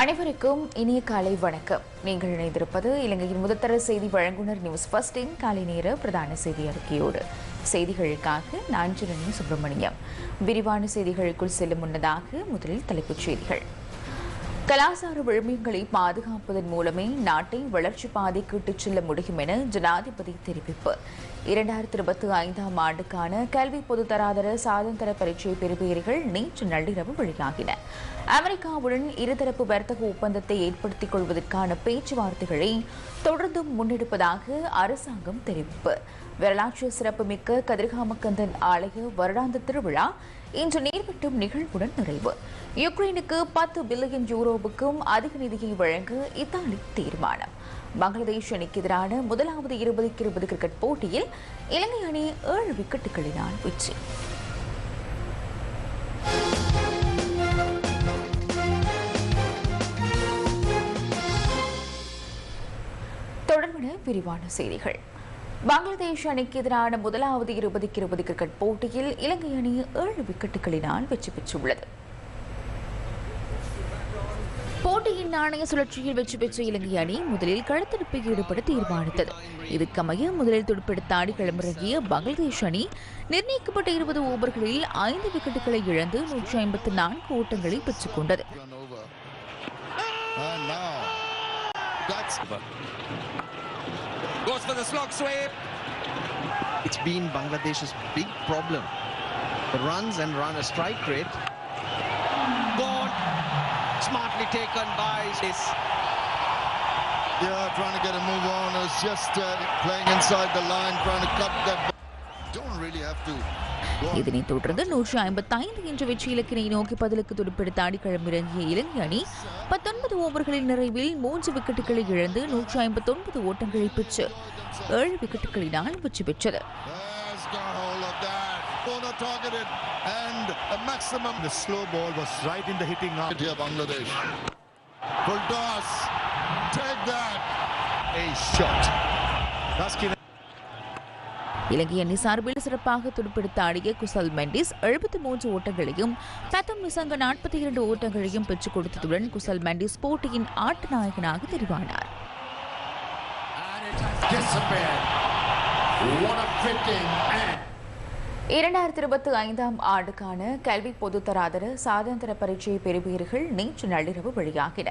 அனைவருக்கும் இனிய காலை வணக்கம். நீங்கள் இணைந்திருப்பது இலங்கையின் முதற்தர செய்தி வழங்குனர் நியூஸ் ஃபர்ஸ்டின் காலை நேர பிரதான செய்தி அறிக்கையோடு. செய்திகளுக்காக நான் சுப்பிரமணியம். விரிவான செய்திகளுக்குள் செல்லும் முன்னதாக முதலில் தலைப்புச் செய்திகள். கலாசார விழுமியங்களை பாதுகாப்பதன் மூலமே நாட்டை வளர்ச்சி பாதைக்கு இட்டுச் செல்ல முடியும் என ஜனாதிபதி தெரிவிப்பு. இரண்டாயிரத்தி இருபத்தி ஐந்தாம் ஆண்டுக்கான கல்வி பொதுத்தராதர சாதந்தர பரீட்சை பெறுபேறுகள் நேற்று நள்ளிரவு வெளியாகின. அமெரிக்காவுடன் இருதரப்பு வர்த்தக ஒப்பந்தத்தை ஏற்படுத்திக் கொள்வதற்கான பேச்சுவார்த்தைகளை தொடர்ந்தும் முன்னெடுப்பதாக அரசாங்கம் தெரிவிப்பு. வரலாற்று சிறப்புமிக்க கதிர்காமக்கந்தன் ஆலய வருடாந்த திருவிழா இன்று நேர்மட்டும் நிகழ்வுடன் நிறைவு. யுக்ரைனுக்கு பத்து பில்லியன் யூரோவுக்கும் அதிக நிதியை வழங்க இத்தாலி தீர்மானம். பங்களாதேஷ் அணிக்கு எதிரான முதலாவது இருபதுக்கு இருபது கிரிக்கெட் போட்டியில் இலங்கை அணி ஏழு விக்கெட்டுகளினால் வெற்றி. தொடர்பான விரிவான செய்திகள். பங்களாதேஷ் அணிக்கு எதிரான முதலாவது இருபதுக்கு இருபது கிரிக்கெட் போட்டியில் இலங்கை அணி ஏழு விக்கெட்டுகளினால் வெற்றி பெற்றுள்ளது. போட்டியின் நாணய சுழற்சியில் வெற்றி பெற்ற இலங்கை அணி முதலில் கழுத்தடுப்பை ஈடுபட தீர்மானித்தது. இதுக்கமைய முதலில் துடுப்பெடுத்த ஆடி களமிறங்கிய பங்களாதேஷ் அணி நிர்ணயிக்கப்பட்ட இருபது ஓவர்களில் ஐந்து விக்கெட்டுகளை இழந்து நூற்றி ஐம்பத்தி நான்கு ஓட்டங்களை பெற்றுக்கொண்டது that's Goes for the slog sweep. It's been Bangladesh's big problem. The runs and run a strike rate. Gone. Smartly taken by this. yeah, trying to get a move on. It's just uh, playing inside the line, trying to cut that. Don't really have to. இதனைத் தொடர்ந்து நூற்றி ஐம்பத்தி ஐந்து என்ற வெற்றி இலக்கினை நோக்கி பதிலுக்கு துடுப்பெடுத்த ஆடிக்களம் இறங்கிய இலங்கை அணி பத்தொன்பது ஓவர்களின் நிறைவில் மூன்று விக்கெட்டுகளை இழந்து நூற்றி ஐம்பத்தி ஒன்பது ஓட்டங்களை பெற்று ஏழு விக்கெட்டுகளினால் வெற்றி பெற்றது. Corner targeted and a maximum. The slow ball was right in the hitting arm. Here, Bangladesh. Full toss. Take that. A shot. Raskin இலங்கை அணி சார்பில் சிறப்பாக துடுப்பெடுத்த ஆடிய குசல் மெண்டிஸ் எழுபத்தி மூன்று ஓட்டங்களையும் பத்தம் நிசங்க நாற்பத்தி இரண்டு ஓட்டங்களையும் பெற்றுக் கொடுத்ததுடன் குசல் மெண்டிஸ் போட்டியின் ஆட்ட நாயகனாக தெரிவானார். What a fitting and இரண்டாயிரத்தி இருபத்தி ஐந்தாம் ஆண்டுக்கான கல்வி பொதுத்தராதர சாதந்திர பரீட்சை பெறுவீர்கள் நேற்று நள்ளிரவு வெளியாகின.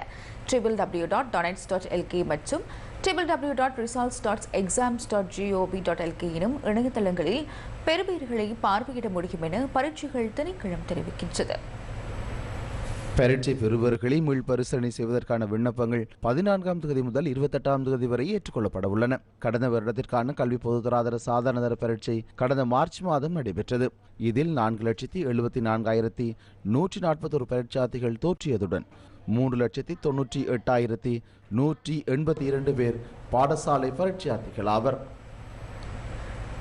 Triple W dot doenets dot LK மற்றும் triple W dot results dot exams dot GOV dot LK எனும் இணையதளங்களில் பெறுபேறுகளை பார்வையிட முடியும் என பரீட்சைகள் திணைக்களம் தெரிவிக்கின்றது. பரீட்சை பெறுபவர்களை மீள்பரிசீலனை செய்வதற்கான விண்ணப்பங்கள் பதினான்காம் தேதி முதல் இருபத்தெட்டாம் தேதி வரை ஏற்றுக்கொள்ளப்பட உள்ளன. கடந்த வருடத்திற்கான கல்வி பொதுத்தராதர சாதாரணதர பரீட்சை கடந்த மார்ச் மாதம் நடைபெற்றது. இதில் நான்கு லட்சத்தி எழுபத்தி நான்காயிரத்தி நூற்றி நாற்பத்தொரு பரீட்சார்த்திகள் தோற்றியதுடன் மூன்று லட்சத்தி தொன்னூற்றி எட்டாயிரத்தி நூற்றி எண்பத்தி இரண்டு பேர் பாடசாலை பரீட்சார்த்திகள் ஆவர்.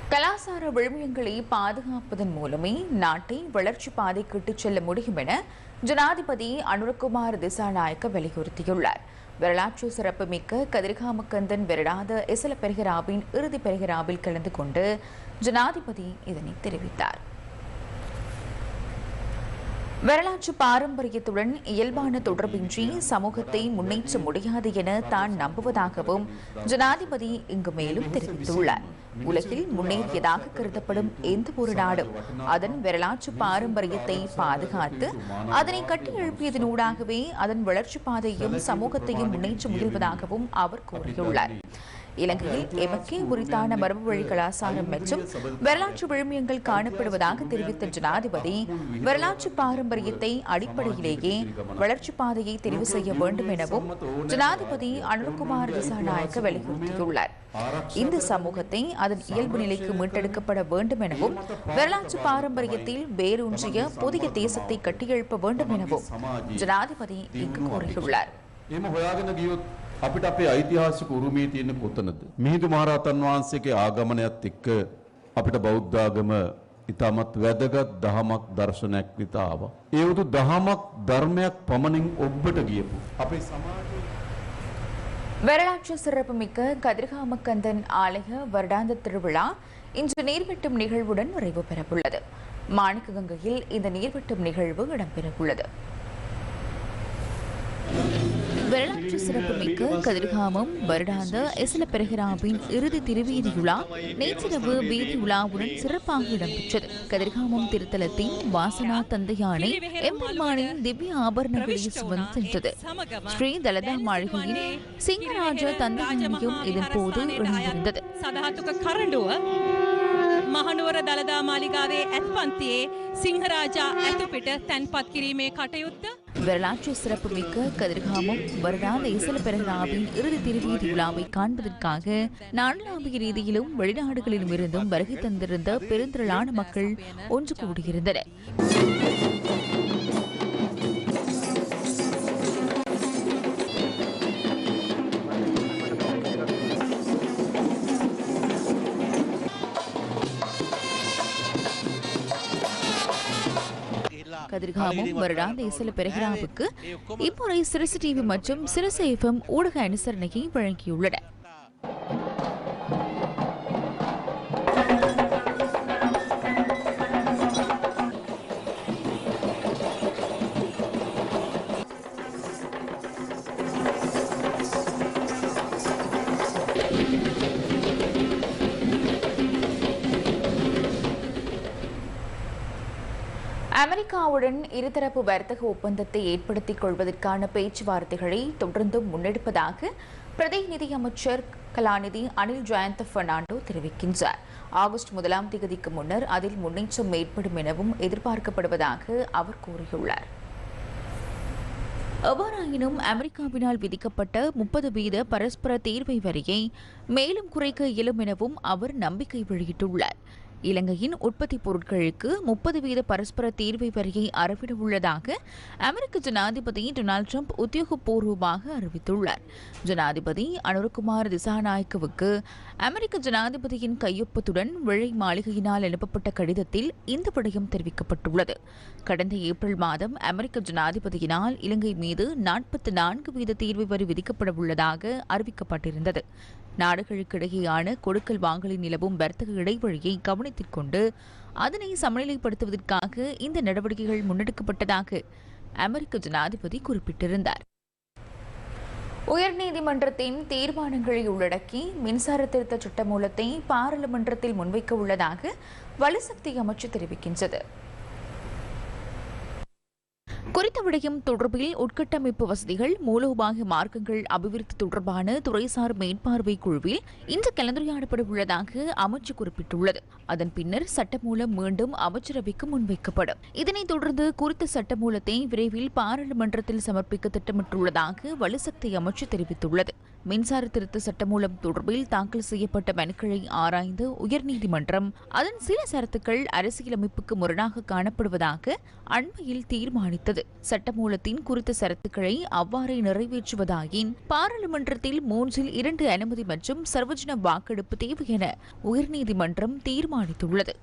கலாசார விழுமியங்களை பாதுகாப்பதன் மூலமே நாட்டை வளர்ச்சி பாதைக்கு இட்டுச் செல்ல முடியும் என ஜனாதிபதி அனுரகுமார் திசாநாயக்க வலியுறுத்தியுள்ளார். வரலாற்று சிறப்புமிக்க கதிர்காமக்கந்தன் வெரடாத இசல பெருகிராவின் இறுதி பெருகிராவில் கலந்து கொண்டு ஜனாதிபதி இதனை தெரிவித்தார். வரலாற்று பாரம்பரியத்துடன் இயல்பான தொடர்பின்றி சமூகத்தை முன்னேற்ற முடியாது என தான் நம்புவதாகவும் ஜனாதிபதி இங்கு மேலும் தெரிவித்துள்ளார். உலகில் முன்னேறியதாக கருதப்படும் எந்த ஒரு நாடும் அதன் வரலாற்று பாரம்பரியத்தை பாதுகாத்து அதனை கட்டியெழுப்பியதனூடாகவே அதன் வளர்ச்சி பாதையும் சமூகத்தையும் முன்னேற்ற முயல்வதாகவும் அவர் கூறியுள்ளார். இலங்கையில் எமக்கே உரித்தான மரபு வழி கலாச்சாரம் மற்றும் வரலாற்று விழுமியங்கள் காணப்படுவதாக தெரிவித்த ஜனாதிபதி வரலாற்று பாரம்பரியத்தை அடிப்படையிலேயே வளர்ச்சி பாதையை தெரிவு செய்ய வேண்டும் எனவும் ஜனாதிபதி அனுர்குமார் திசாநாயக்க வலியுறுத்தியுள்ளார். இந்த சமூகத்தை அதன் இயல்பு நிலைக்கு மீட்டெடுக்கப்பட வேண்டும் எனவும் வரலாற்று பாரம்பரியத்தில் வேரூன்றிய புதிய தேசத்தை கட்டியெழுப்ப வேண்டும் எனவும் ஜனாதிபதி இங்கு கூறியுள்ளார். අපිට අපේ ඓතිහාසික උරුමේ තියෙන කොතනද? මිහිඳු මහරහතන් වහන්සේගේ ආගමනයත් එක්ක අපිට බෞද්ධ ආගම ඉතාමත් වැදගත් දහමක් දර්ශනයක් විත ආවා. ඒ වුදු දහමක් ධර්මයක් පමණින් ඔබ්බට ගියපු. අපේ සමාජයේ வரலாற்று சிறப்புமிக்க கதிர்காமக்கந்தன் ஆலய வருடாந்த திருவிழா இன்று நீர்வெட்டும் நிகழ்வுடன் நிறைவு பெறவுள்ளது மாணிக்ககங்கையில் இந்த நீர்வெட்டும் நிகழ்வு இடம்பெறவுள்ளது வரலாற்று சிறப்புமிக்க கதிர்காமம் வருடாந்த எசல பெருகிராவின் இறுதி திருவீதி உலா நேற்றிரவு வீதி உலாவுடன் சிறப்பாக இடம்பெற்றது கதிர்காமம் திருத்தலத்தின் வாசனா தந்தையானை எம்பெருமானின் திவ்ய ஆபரணங்களில் சுமந்து சென்றது ஸ்ரீ தலதா மாளிகையின் சிங்கராஜ தந்தையானையும் இதன் போது இணைந்திருந்தது සදහතුක කරඩුව මහනුවර දළදා මාලිගාවේ ඇත්පන්තියේ සිංහරාජා ඇතුපිට තැන්පත් කිරීමේ කටයුත්ත வரலாற்று சிறப்புமிக்க கதிர்காமம் வருடாந்த இசல பெருகிராவின் இறுதி திருவீதி விழாவை காண்பதற்காக நாடளாவிய ரீதியிலும் வெளிநாடுகளிலும் இருந்தும் வருகை தந்திருந்த பெருந்திரளான மக்கள் ஒன்று கூடியிருந்தனர் கதிர்காமம் வருடாந்த இசல பெருகிராவுக்கு இம்முறை சிரசு டிவி மற்றும் சிரசு எஃப்எம் ஊடக அனுசரணையை வழங்கியுள்ளன. அமெரிக்காவுடன் இருதரப்பு வர்த்தக ஒப்பந்தத்தை ஏற்படுத்திக் கொள்வதற்கான பேச்சுவார்த்தைகளை தொடர்ந்து முன்னெடுப்பதாக பிரதிநிதி அமைச்சர் கலாநிதி அனில் ஜெயந்த பெர்னாண்டோ தெரிவிக்கின்றார். ஆகஸ்ட் முதலாம் தேதிக்கு முன்னர் அதில் முன்னேற்றம் ஏற்படும் எனவும் எதிர்பார்க்கப்படுவதாக அவர் கூறியுள்ளார். எவ்வாறாயினும் அமெரிக்காவினால் விதிக்கப்பட்ட முப்பது வீத பரஸ்பர தீர்வை வரியை மேலும் குறைக்க இயலும் எனவும் அவர் நம்பிக்கை வெளியிட்டுள்ளார். இலங்கையின் உற்பத்தி பொருட்களுக்கு முப்பது வீத பரஸ்பர தீர்வை வரியை அறவிட உள்ளதாக அமெரிக்க ஜனாதிபதி டொனால்ட் ட்ரம்ப் உத்தியோகபூர்வமாக அறிவித்துள்ளார். ஜனாதிபதி அனுர்குமார் திசாநாயக்கவுக்கு அமெரிக்க ஜனாதிபதியின் கையொப்பத்துடன் வெள்ளை மாளிகையினால் அனுப்பப்பட்ட கடிதத்தில் இந்த விடயம் தெரிவிக்கப்பட்டுள்ளது. கடந்த ஏப்ரல் மாதம் அமெரிக்க ஜனாதிபதியினால் இலங்கை மீது நாற்பத்தி நான்கு வீத தீர்வை வரி விதிக்கப்பட உள்ளதாக அறிவிக்கப்பட்டிருந்தது. நாடுகளுக்கிடையேயான கொடுக்கல் வாங்கலில் நிலவும் வர்த்தக இடைவெளியை கவனத்தில் கொண்டு அதனை சமநிலைப்படுத்துவதற்காக இந்த நடவடிக்கைகள் முன்னெடுக்கப்பட்டதாக அமெரிக்க ஜனாதிபதி குறிப்பிட்டிருந்தார். உயர்நீதிமன்றத்தின் தீர்மானங்களை உள்ளடக்கி மின்சார திருத்த சட்டமூலத்தை பாராளுமன்றத்தில் முன்வைக்க உள்ளதாக வலுசக்தி அமைச்சு தெரிவிக்கின்றது. குறித்த விடயம் தொடர்பில் உட்கட்டமைப்பு வசதிகள் மூலோபாய மார்க்கங்கள் அபிவிருத்தி தொடர்பான துறைசார் மேற்பார்வை குழுவில் இன்று கலந்துரையாடப்பட உள்ளதாக அமைச்சு குறிப்பிட்டுள்ளது. அதன் பின்னர் சட்டமூலம் மீண்டும் அமைச்சரவைக்கு முன்வைக்கப்படும். இதனைத் தொடர்ந்து குறித்த சட்டமூலத்தை விரைவில் பாராளுமன்றத்தில் சமர்ப்பிக்க திட்டமிட்டுள்ளதாக வலுசக்தி அமைச்சு தெரிவித்துள்ளது. மின்சார திருத்த சட்டமூலம் தொடர்பில் தாக்கல் செய்யப்பட்ட மனுக்களை ஆராய்ந்த உயர்நீதிமன்றம் அதன் சில சரத்துக்கள் அரசியலமைப்புக்கு முரணாக காணப்படுவதாக அண்மையில் தீர்மானித்தது. சட்டமூலத்தின் குறித்த சரத்துக்களை அவ்வாறே நிறைவேற்றுவதாயின் பாராளுமன்றத்தில் மூன்றில் இரண்டு அனுமதி மற்றும் சர்வஜன வாக்கெடுப்பு தேவை என உயர்நீதிமன்றம் தீர்மானித்துள்ளது.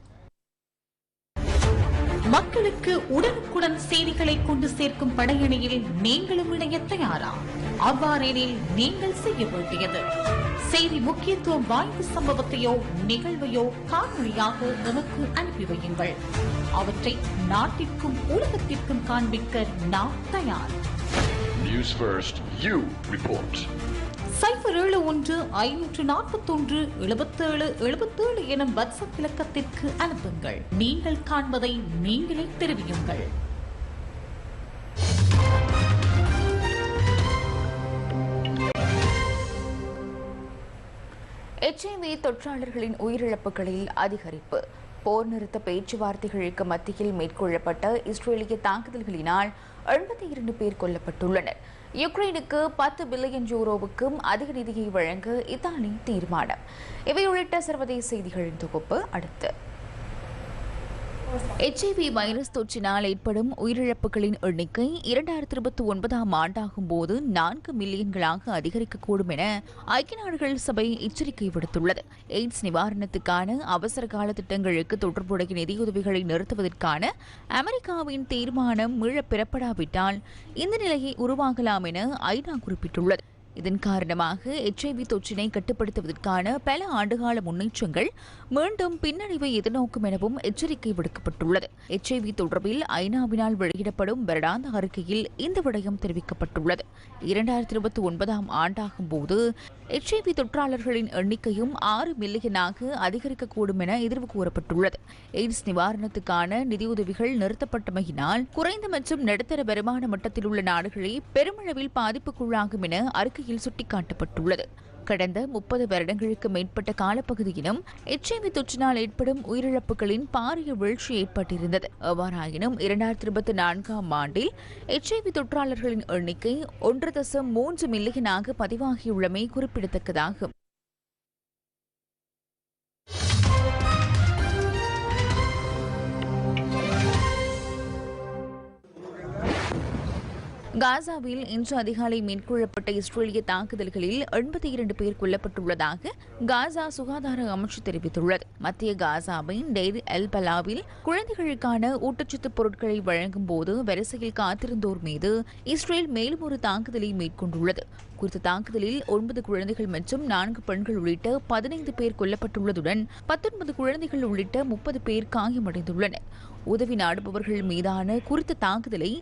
மக்களுக்கு உடனுக்குடன் செய்திகளை கொண்டு சேர்க்கும் படையணியில் நீங்களும் இணைய தயாரா? அவ்வாறெனில் நீங்கள் செய்ய வேண்டியது. செய்தி முக்கியத்துவம் வாய்ந்த சம்பவத்தையோ நிகழ்வையோ காணொளியாக நமக்கு அனுப்பி வையுங்கள். அவற்றை நாட்டிற்கும் உலகத்திற்கும் காண்பிக்க நாம் தயார். News first, you report. சைபர் ஏழு ஒன்று ஐநூற்று நாற்பத்தொன்று எழுபத்தேழு எழுபத்தேழு எனும் வாட்ஸ்அப் இலக்கத்திற்கு அனுப்புங்கள். நீங்கள் காண்பதை நீங்களே தெரிவியுங்கள். எச்ஐவி தொற்றாளர்களின் உயிரிழப்புகளில் அதிகரிப்பு. போர் நிறுத்த பேச்சுவார்த்தைகளுக்கு மத்தியில் மேற்கொள்ளப்பட்ட இஸ்ரேலிய தாக்குதல்களினால் எழுபத்தி இரண்டு பேர் கொல்லப்பட்டுள்ளனர். யுக்ரைனுக்கு பத்து பில்லியன் யூரோவுக்கும் அதிக நிதியை வழங்க இத்தாலி தீர்மானம். இவை உள்ளிட்ட சர்வதேச செய்திகளின் தொகுப்பு. அடுத்து எச்ஐவி வைரஸ் தொற்றினால் ஏற்படும் உயிரிழப்புகளின் எண்ணிக்கை இரண்டாயிரத்தி இருபத்தி ஒன்பதாம் ஆண்டாகும் போது நான்கு மில்லியன்களாக அதிகரிக்கக்கூடும் என ஐக்கிய நாடுகள் சபை எச்சரிக்கை விடுத்துள்ளது. எய்ட்ஸ் நிவாரணத்துக்கான அவசர கால திட்டங்களுக்கு தொடர்புடைய நிதியுதவிகளை நிறுத்துவதற்கான அமெரிக்காவின் தீர்மானம் மீளப் பெறப்படாவிட்டால் இந்த நிலையை உருவாகலாம் என ஐநா குறிப்பிட்டுள்ளது. இதன் காரணமாக எச்ஐவி தொற்றினை கட்டுப்படுத்துவதற்கான பல ஆண்டுகால முன்னேற்றங்கள் மீண்டும் பின்னடைவை எதிர்நோக்கும் எனவும் எச்சரிக்கை விடுக்கப்பட்டுள்ளது. எச்ஐவி தொடர்பில் ஐநாவினால் வெளியிடப்படும் வருடாந்த அறிக்கையில் இந்த விடயம் தெரிவிக்கப்பட்டுள்ளது. இரண்டாயிரத்தி இருபத்தி ஒன்பதாம் ஆண்டாகும் போது எச்ஐவி தொற்றாளர்களின் எண்ணிக்கையும் ஆறு மில்லியனாக அதிகரிக்கக்கூடும் என எதிர்வு கூறப்பட்டுள்ளது. எய்ட்ஸ் நிவாரணத்துக்கான நிதியுதவிகள் நிறுத்தப்பட்டமையினால் குறைந்த மற்றும் நடுத்தர வருமான மட்டத்தில் உள்ள நாடுகளே பெருமளவில் பாதிப்புக்குள்ளாகும் என அறிக்கையில் சுட்டிக்காட்டப்பட்டுள்ளது. கடந்த முப்பது வருடங்களுக்கு மேற்பட்ட காலப்பகுதியிலும் எச்ஐவி தொற்றினால் ஏற்படும் உயிரிழப்புகளின் பாரிய வீழ்ச்சி ஏற்பட்டிருந்தது. எவ்வாறாயினும் இரண்டாயிரத்தி இருபத்தி நான்காம் ஆண்டில் எச்ஐவி தொற்றாளர்களின் எண்ணிக்கை ஒன்று தசம் மூன்று மில்லியனாக பதிவாகியுள்ளமை குறிப்பிடத்தக்கதாகும். காசாவில் இன்று அதிகாலை மேற்கொள்ளப்பட்ட இஸ்ரேலிய தாக்குதல்களில் எண்பத்தி இரண்டு பேர் கொல்லப்பட்டுள்ளதாக காசா சுகாதார அமைச்சு தெரிவித்துள்ளது. மத்திய காசாவின் டெய்ர் எல் பலாவில் குழந்தைகளுக்கான ஊட்டச்சத்து பொருட்களை வழங்கும் போது வரிசையில் காத்திருந்தோர் மீது இஸ்ரேல் மேலும் ஒரு தாக்குதலை மேற்கொண்டுள்ளது. குறித்த தாக்குதலில் ஒன்பது குழந்தைகள் மற்றும் நான்கு பெண்கள் உள்ளிட்ட பதினைந்து பேர் கொல்லப்பட்டுள்ளதுடன் பத்தொன்பது குழந்தைகள் உள்ளிட்ட முப்பது பேர் காயமடைந்துள்ளனர். உதவி நாடுபவர்கள் மீதான குறித்த தாக்குதலை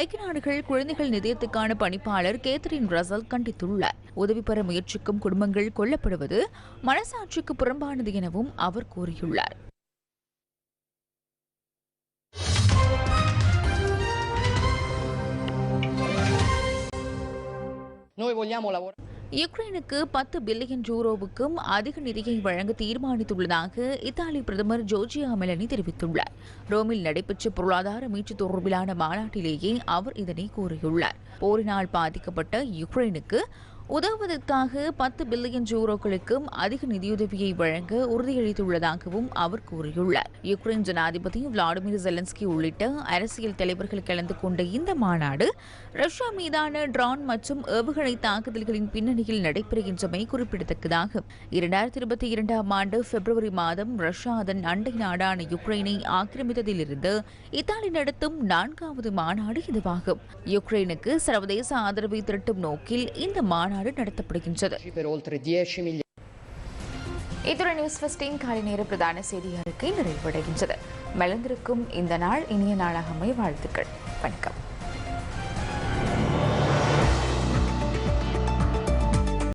ஐக்கிய நாடுகள் குழந்தைகள் நிதியத்துக்கான பணிப்பாளர் கேத்தரின் ரசல் கண்டித்துள்ளார். உதவி பெற முயற்சிக்கும் குடும்பங்கள் கொல்லப்படுவது மனசாட்சிக்கு புறம்பானது எனவும் அவர் கூறியுள்ளார். யுக்ரைனுக்கு பத்து பில்லியன் யூரோவுக்கும் அதிக நிதியை வழங்க தீர்மானித்துள்ளதாக இத்தாலி பிரதமர் ஜோர்ஜியா மெலனி தெரிவித்துள்ளார். ரோமில் நடைபெற்ற பொருளாதார மீட்சி தொடர்பிலான மாநாட்டிலேயே அவர் இதனை கூறியுள்ளார். போரினால் பாதிக்கப்பட்ட யுக்ரைனுக்கு உதவுவதற்காக பத்து பில்லியன் யூரோக்களுக்கும் அதிக நிதியுதவியை வழங்க உறுதியளித்துள்ளதாகவும் அவர் கூறியுள்ளார். யுக்ரைன் ஜனாதிபதி விளாடிமிர் ஜெலன்ஸ்கி உள்ளிட்ட அரசியல் தலைவர்கள் கலந்து கொண்ட இந்த மாநாடு ரஷ்யா மீதான ட்ரான் மற்றும் ஏவுகணை தாக்குதல்களின் பின்னணியில் நடைபெறுகின்றமை குறிப்பிடத்தக்கதாகும் இரண்டாயிரத்தி இருபத்தி இரண்டாம் ஆண்டு பிப்ரவரி மாதம் ரஷ்யா அதன் அண்டை நாடான யுக்ரைனை ஆக்கிரமித்ததிலிருந்து இத்தாலி நடத்தும் நான்காவது மாநாடு இதுவாகும். யுக்ரைனுக்கு சர்வதேச ஆதரவை திரட்டும் நோக்கில் இந்த மாநாடு நடத்தப்படுகின்றது. இத்துடன் நியூஸ் ஃபஸ்டின் காலை நேர பிரதான செய்தி அறிக்கை நிறைவடைகின்றது மலர்ந்திருக்கும் இந்த நாள் இனிய நாளாக வாழ்த்துக்கள். வணக்கம்.